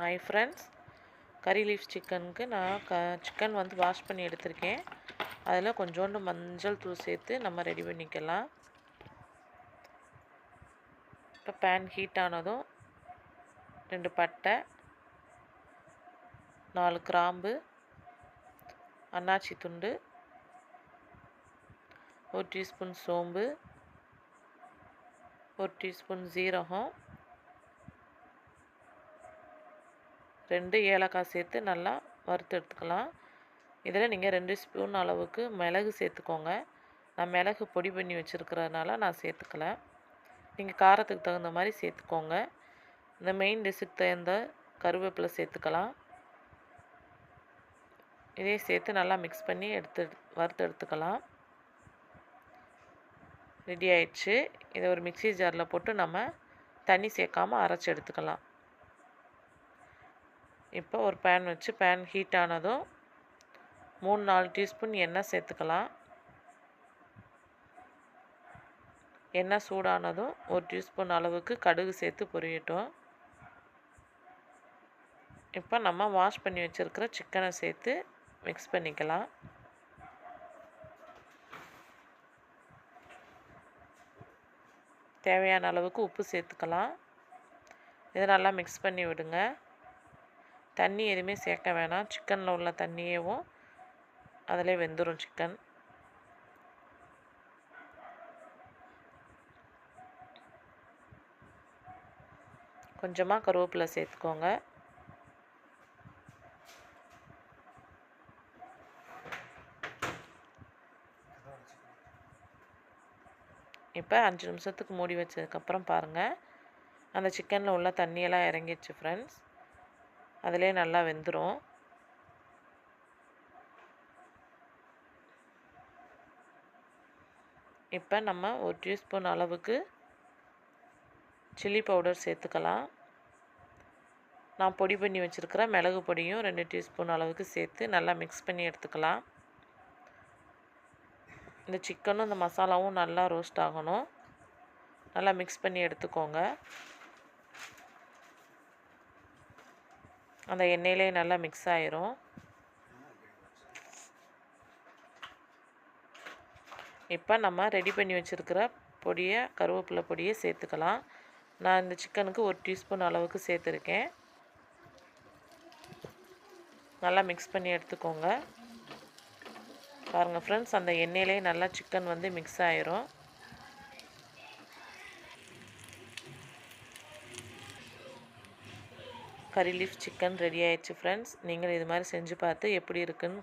Hi friends கறி leaf சிக்கனுக்கு நான் க சிக்கன் வந்து வாஷ் பண்ணி எடுத்திருக்கேன். அதில் கொஞ்சோண்டு மஞ்சள் தூள் சேர்த்து நம்ம ரெடி பண்ணிக்கலாம். இப்போ பேன் ஹீட் ஆனதும் ரெண்டு பட்டை நாலு கிராம்பு அன்னாச்சி துண்டு ஒரு டீஸ்பூன் சோம்பு ஒரு டீஸ்பூன் ஜீரகம் ரெண்டு ஏலக்காய் சேர்த்து நல்லா வறுத்து எடுத்துக்கலாம். இதில் நீங்கள் ரெண்டு ஸ்பூன் அளவுக்கு மிளகு சேர்த்துக்கோங்க. நான் மிளகு பொடி பண்ணி வச்சுருக்கிறதுனால நான் சேர்த்துக்கல. நீங்கள் காரத்துக்கு தகுந்த மாதிரி சேர்த்துக்கோங்க. இந்த மெயின் டிஷ்ஷுக்கு தகுந்த கருவேப்பிலை சேர்த்துக்கலாம். இதே சேர்த்து நல்லா மிக்ஸ் பண்ணி எடுத்து வறுத்து எடுத்துக்கலாம். ரெடி ஆயிடுச்சு. இதை ஒரு மிக்சி ஜாரில் போட்டு நம்ம தண்ணி சேர்க்காமல் அரைச்சி எடுத்துக்கலாம். இப்போ ஒரு பேன் வச்சு பேன் ஹீட் ஆனதும் மூணு நாலு டீஸ்பூன் எண்ணெய் சேர்த்துக்கலாம். எண்ணெய் சூடானதும் ஒரு டீஸ்பூன் அளவுக்கு கடுகு சேர்த்து பொரியட்டும். இப்போ நம்ம வாஷ் பண்ணி வச்சுருக்கிற சிக்கனை சேர்த்து மிக்ஸ் பண்ணிக்கலாம். தேவையான அளவுக்கு உப்பு சேர்த்துக்கலாம். இதை நல்லா மிக்ஸ் பண்ணி விடுங்க. தண்ணி எதுவுமே சேர்க்க வேணாம். சிக்கனில் உள்ள தண்ணியவும் அதிலே வெந்துடும் சிக்கன். கொஞ்சமாக கருவேப்பிலை சேர்த்துக்கோங்க. இப்போ அஞ்சு நிமிஷத்துக்கு மூடி வச்சதுக்கப்புறம் பாருங்கள் அந்த சிக்கனில் உள்ள தண்ணியெல்லாம் இறங்கிடுச்சு ஃப்ரெண்ட்ஸ் அதிலே நல்லா வெந்துடும் இப்போ நம்ம ஒரு டீஸ்பூன் அளவுக்கு சில்லி பவுடர் சேர்த்துக்கலாம். நான் பொடி பண்ணி வச்சுருக்கிற மிளகு பொடியும் ரெண்டு டீஸ்பூன் அளவுக்கு சேர்த்து நல்லா மிக்ஸ் பண்ணி எடுத்துக்கலாம். இந்த சிக்கனும் இந்த மசாலாவும் நல்லா ரோஸ்ட் ஆகணும். நல்லா மிக்ஸ் பண்ணி எடுத்துக்கோங்க. அந்த எண்ணெயிலே நல்லா மிக்ஸ் ஆயிரும். இப்போ நம்ம ரெடி பண்ணி வச்சுருக்கிற பொடியை கருவேப்பிலை பொடியை சேர்த்துக்கலாம். நான் இந்த சிக்கனுக்கு ஒரு டீஸ்பூன் அளவுக்கு சேர்த்துருக்கேன். நல்லா மிக்ஸ் பண்ணி எடுத்துக்கோங்க. பாருங்கள் ஃப்ரெண்ட்ஸ் அந்த எண்ணெயிலே நல்லா சிக்கன் வந்து மிக்ஸ் ஆயிரும். கறி லீஃப் சிக்கன் ரெடி ஆயிடுச்சு ஃப்ரெண்ட்ஸ் நீங்கள் இது மாதிரி செஞ்சு பார்த்து எப்படி இருக்குன்னு